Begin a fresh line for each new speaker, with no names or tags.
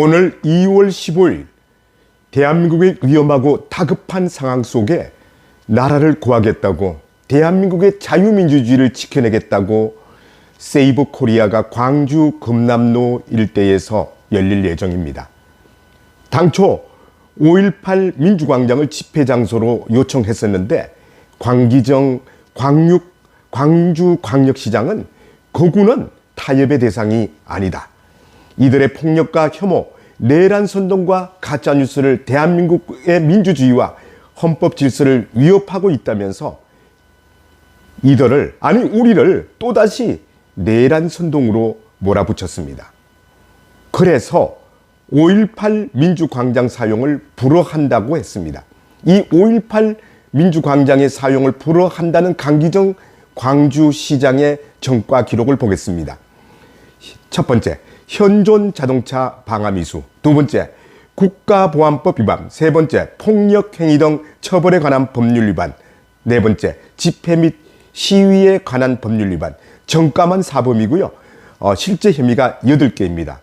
오늘 2월 15일 대한민국의 위험하고 다급한 상황 속에 나라를 구하겠다고 대한민국의 자유민주주의를 지켜내겠다고 세이브 코리아가 광주 금남로 일대에서 열릴 예정입니다. 당초 5.18 민주광장을 집회 장소로 요청했었는데 광기정 광육 광주광역시장은 거구는 타협의 대상이 아니다. 이들의 폭력과 혐오, 내란 선동과 가짜 뉴스를 대한민국의 민주주의와 헌법 질서를 위협하고 있다면서 이들을 아니 우리를 또다시 내란 선동으로 몰아붙였습니다. 그래서 5.18 민주광장 사용을 불허한다고 했습니다. 이 5.18 민주광장의 사용을 불허한다는 강기정 광주시장의 정과 기록을 보겠습니다. 첫 번째, 현존 자동차 방화미수. 두 번째, 국가보안법 위반. 세 번째, 폭력행위 등 처벌에 관한 법률 위반. 네 번째, 집회 및 시위에 관한 법률 위반. 정가만 사범이고요. 어, 실제 혐의가 8개입니다.